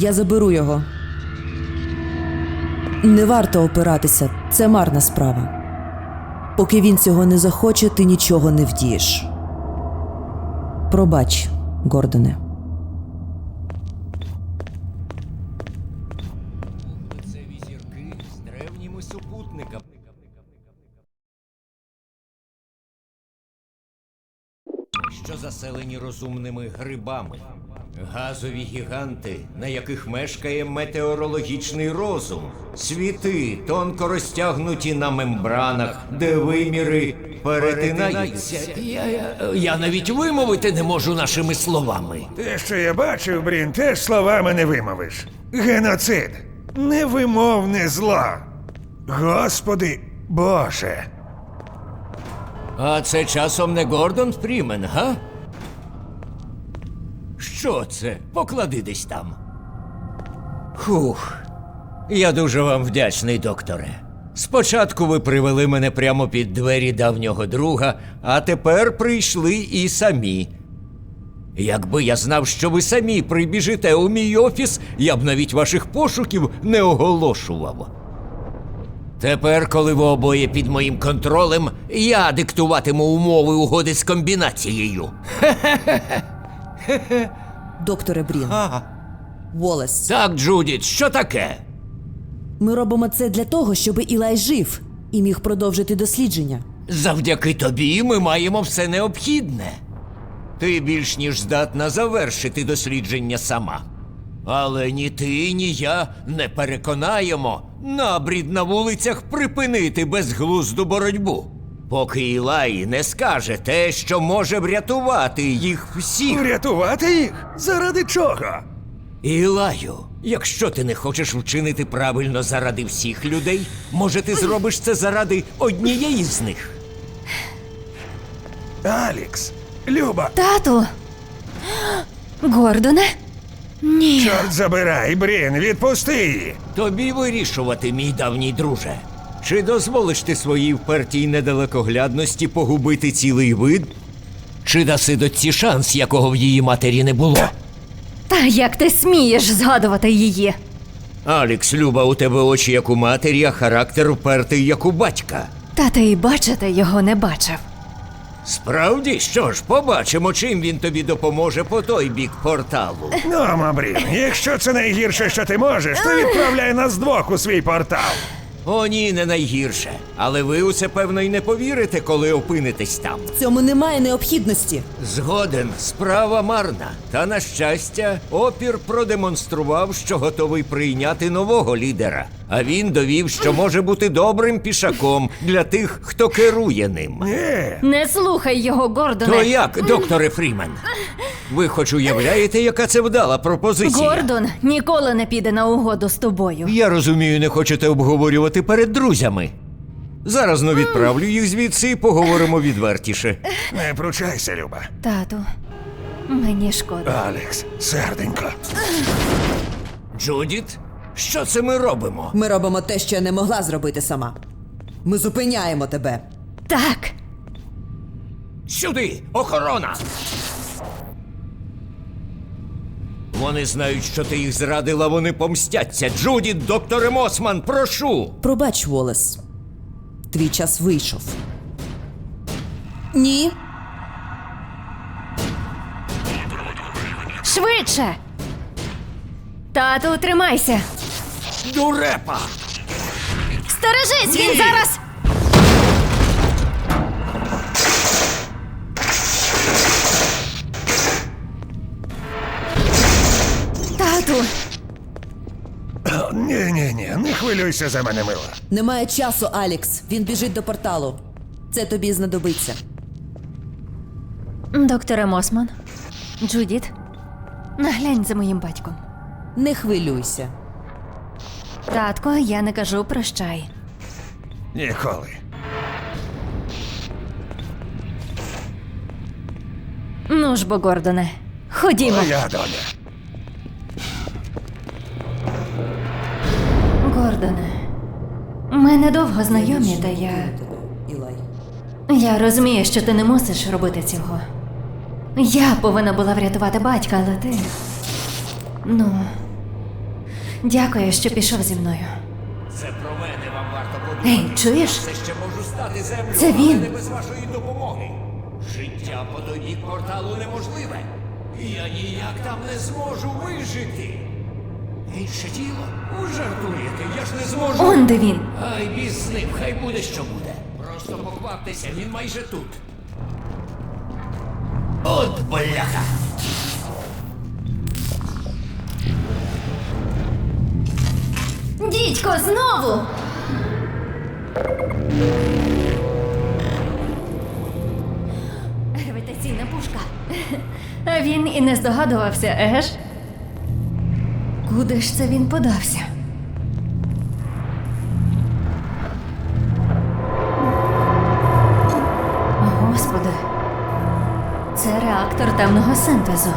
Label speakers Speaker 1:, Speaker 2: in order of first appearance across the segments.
Speaker 1: Я заберу його. Не варто опиратися, це марна справа. Поки він цього не захоче, ти нічого не вдієш. Пробач, Гордоне.
Speaker 2: Це візірки з древніми супутниками. Що заселені розумними грибами. Газові гіганти, на яких мешкає метеорологічний розум, світи, тонко розтягнуті на мембранах, де виміри перетинаються. Я, я, я навіть вимовити не можу нашими словами.
Speaker 3: Те, що я бачив, Брін, теж словами не вимовиш. Геноцид. Невимовне зло. Господи Боже.
Speaker 2: А це часом не Гордон Фрімен, га? Що це? Поклади десь там. Хух. Я дуже вам вдячний, докторе. Спочатку ви привели мене прямо під двері давнього друга, а тепер прийшли і самі. Якби я знав, що ви самі прибіжите у мій офіс, я б навіть ваших пошуків не оголошував. Тепер, коли ви обоє під моїм контролем, я диктуватиму умови угоди з комбінацією.
Speaker 1: Докторе Брін. Волес.
Speaker 2: Так, Джудіт, що таке?
Speaker 1: Ми робимо це для того, щоб Ілай жив і міг продовжити дослідження.
Speaker 2: Завдяки тобі ми маємо все необхідне. Ти більш ніж здатна завершити дослідження сама. Але ні ти, ні я не переконаємо набрід на вулицях припинити безглузду боротьбу. Поки Ілай не скаже те, що може врятувати їх всіх.
Speaker 3: Врятувати їх? Заради чого?
Speaker 2: Ілаю, якщо ти не хочеш вчинити правильно заради всіх людей, може ти зробиш це заради однієї з них.
Speaker 3: Алікс, Люба,
Speaker 4: Тату. Гордоне? Ні.
Speaker 3: чорт забирай, Брін, відпусти її.
Speaker 2: Тобі вирішувати, мій давній друже. Чи дозволиш ти своїй впертій недалекоглядності погубити цілий вид? Чи даси дочці шанс, якого в її матері не було?
Speaker 4: Та як ти смієш згадувати її?
Speaker 2: Алікс, Люба, у тебе очі як у матері, а характер впертий як у батька.
Speaker 4: Та ти й бачити його не бачив.
Speaker 2: Справді, що ж, побачимо, чим він тобі допоможе по той бік порталу.
Speaker 3: Ну, ма, Брін, якщо це найгірше, що ти можеш, то відправляй нас двох у свій портал.
Speaker 2: О, ні, не найгірше. Але ви у це певно й не повірите, коли опинитесь там.
Speaker 1: В цьому немає необхідності.
Speaker 2: Згоден, справа марна. Та на щастя, опір продемонстрував, що готовий прийняти нового лідера. А він довів, що може бути добрим пішаком для тих, хто керує ним.
Speaker 4: Не слухай його, Гордоне.
Speaker 2: То як, докторе Фрімен? Ви хоч уявляєте, яка це вдала пропозиція?
Speaker 4: Гордон ніколи не піде на угоду з тобою.
Speaker 2: Я розумію, не хочете обговорювати перед друзями. Зараз ну відправлю їх звідси і поговоримо відвертіше.
Speaker 3: не пручайся, Люба.
Speaker 4: Тату, мені шкода.
Speaker 3: Алекс, серденько.
Speaker 2: Джудіт, що це ми робимо?
Speaker 1: Ми робимо те, що я не могла зробити сама. Ми зупиняємо тебе.
Speaker 4: Так.
Speaker 2: Сюди! Охорона! Вони знають, що ти їх зрадила, вони помстяться. Джудіт, докторе Мосман, прошу!
Speaker 1: Пробач, Волес. Твій час вийшов. Ні.
Speaker 4: Швидше. Тату, тримайся.
Speaker 2: Дурепа!
Speaker 4: Стережись, він зараз. Тату,
Speaker 3: Ні, ні, ні, не хвилюйся за мене, мила.
Speaker 1: Немає часу, Алікс. Він біжить до порталу. Це тобі знадобиться.
Speaker 4: докторе Мосман, Джудіт, наглянь за моїм батьком.
Speaker 1: Не хвилюйся.
Speaker 4: Татко, я не кажу прощай.
Speaker 3: Ніколи.
Speaker 4: Ну ж бо, Гордоне, ходімо.
Speaker 3: Моя доля.
Speaker 4: Гордоне, ми недовго знайомі, та я. Я розумію, що ти не мусиш робити цього. Я повинна була врятувати батька, але ти. Ну, Дякую, що пішов зі мною.
Speaker 2: Це про мене вам варто подумати.
Speaker 4: Ей, чуєш?
Speaker 2: Все ще можу стати землю,
Speaker 4: Це
Speaker 2: але
Speaker 4: він.
Speaker 2: не без вашої допомоги. Життя по той бік порталу неможливе. Я ніяк там не зможу вижити. Інше тіло? Ви жартуєте, я ж не зможу.
Speaker 4: Он де він.
Speaker 2: Ай, біс з ним, хай буде що буде. Просто покваптеся, він майже тут. От бляха!
Speaker 4: Дідько, знову! Гравітаційна пушка. А він і не здогадувався, еге ж? Куди ж це він подався? Господи, це реактор темного синтезу.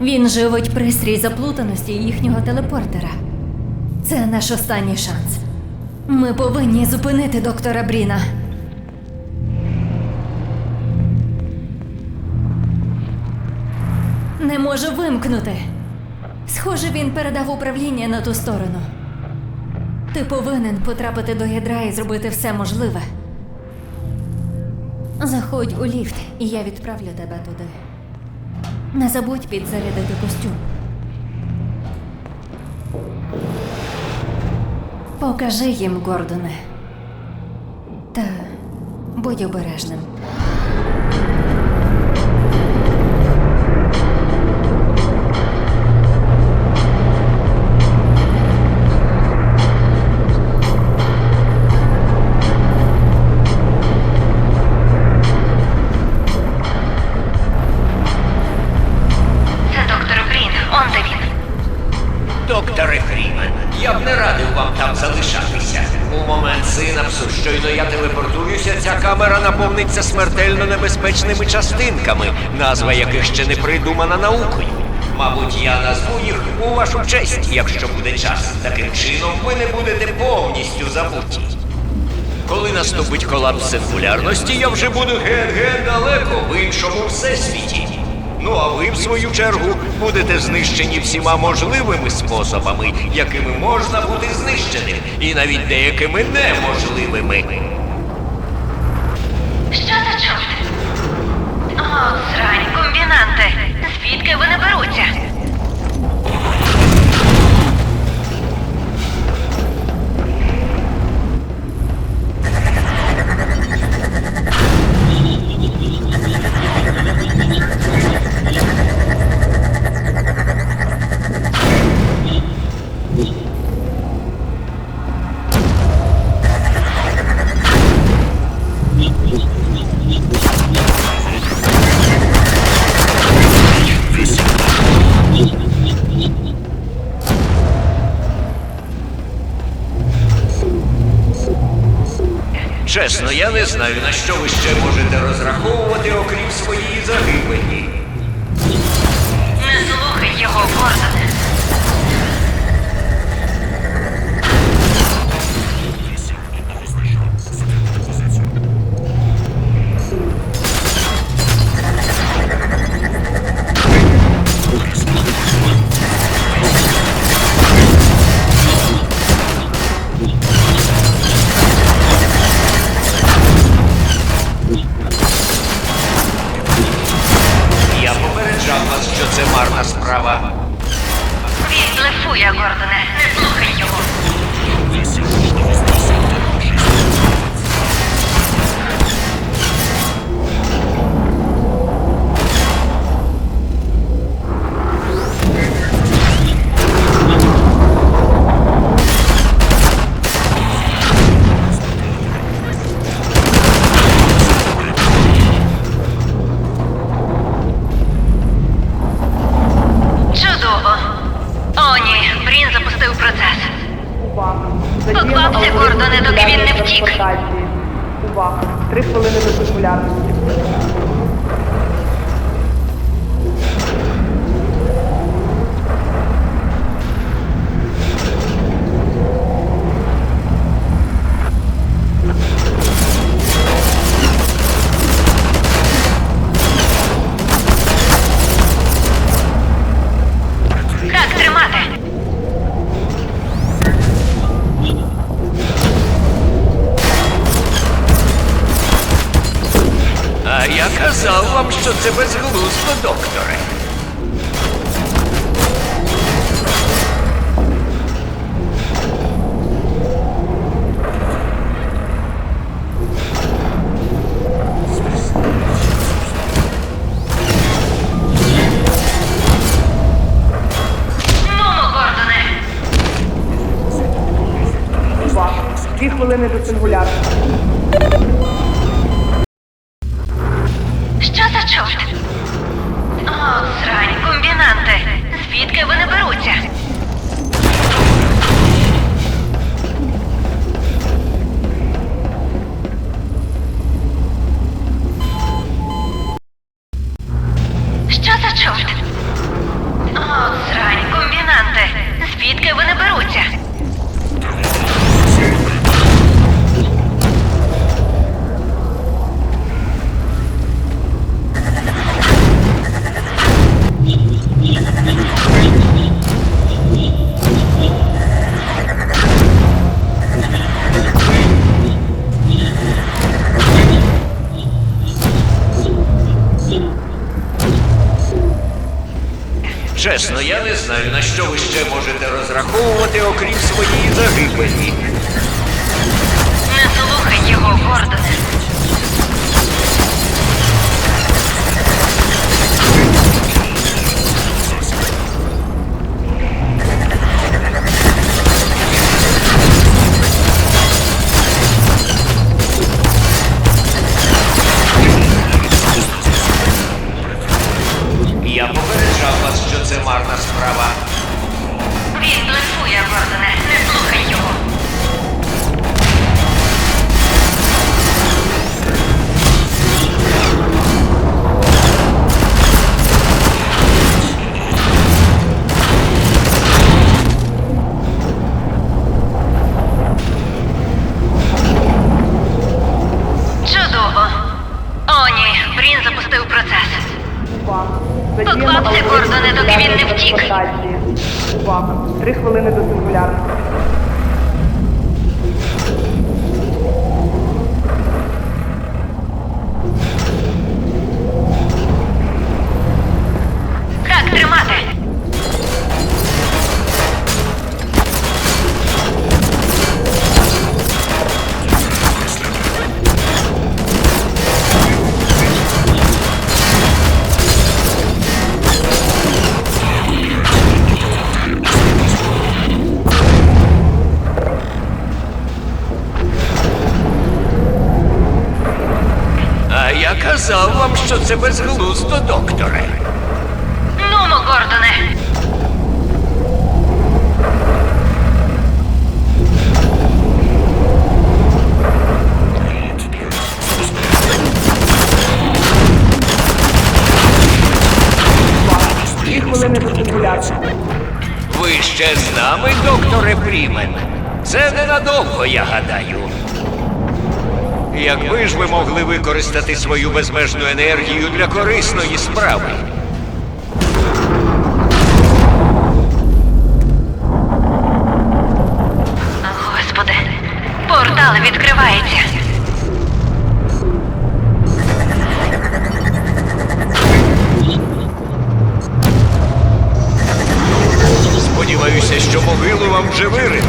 Speaker 4: Він живить пристрій заплутаності їхнього телепортера. Це наш останній шанс. Ми повинні зупинити доктора Бріна. Не можу вимкнути. Схоже, він передав управління на ту сторону. Ти повинен потрапити до ядра і зробити все можливе. Заходь у ліфт, і я відправлю тебе туди. Не забудь підзарядити костюм. Покажи їм, Гордоне. Та будь обережним.
Speaker 2: Момент синапсу, щойно я телепортуюся, ця камера наповниться смертельно небезпечними частинками, назва яких ще не придумана наукою. Мабуть, я назву їх у вашу честь, якщо буде час. Таким чином ви не будете повністю забуті. Коли наступить колапс сингулярності, я вже буду ген-ген далеко в іншому всесвіті. Ну а ви, в свою чергу, будете знищені всіма можливими способами, якими можна бути знищеним, і навіть деякими неможливими. Чесно, я не знаю, на що ви ще можете розраховувати, окрім своєї загибелі.
Speaker 5: Не слухай його, Гордоне.
Speaker 6: хвилини до
Speaker 4: сингулярки. Pues, with me.
Speaker 5: що
Speaker 2: це безглуздо, докторе.
Speaker 5: Нумо, Гордоне.
Speaker 2: Ви ще з нами, докторе Брімен. Це ненадовго, я гадаю якби ж ви могли використати свою безмежну енергію для корисної справи.
Speaker 5: Господи, портал відкривається.
Speaker 2: Сподіваюся, що могилу вам вже вирили.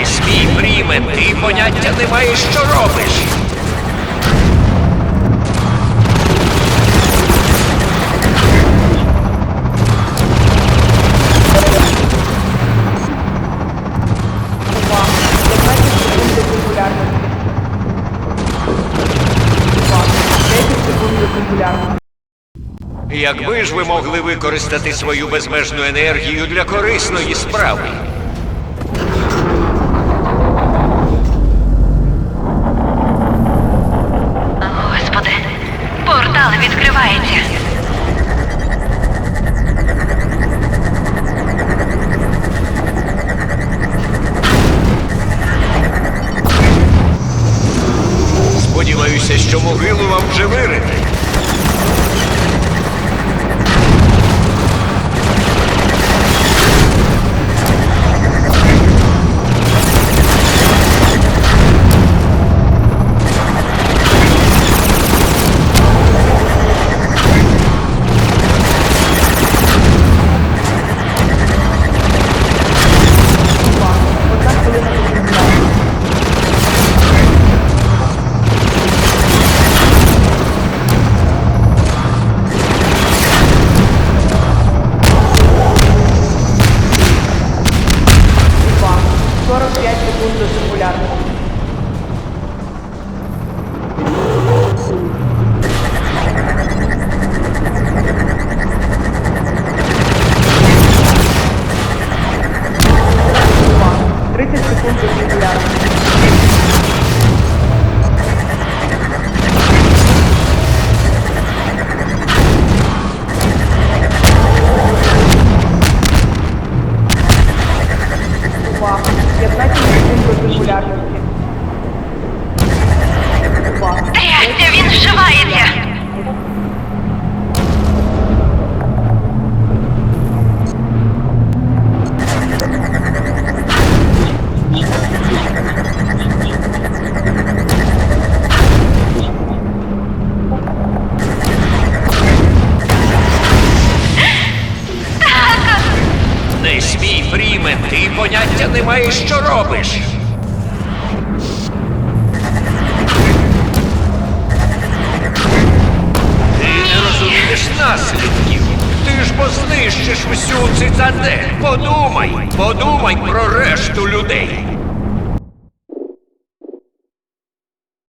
Speaker 2: Ти свій пріме, ти поняття не маєш, що робиш. Якби ж ви могли використати свою безмежну енергію для корисної справи.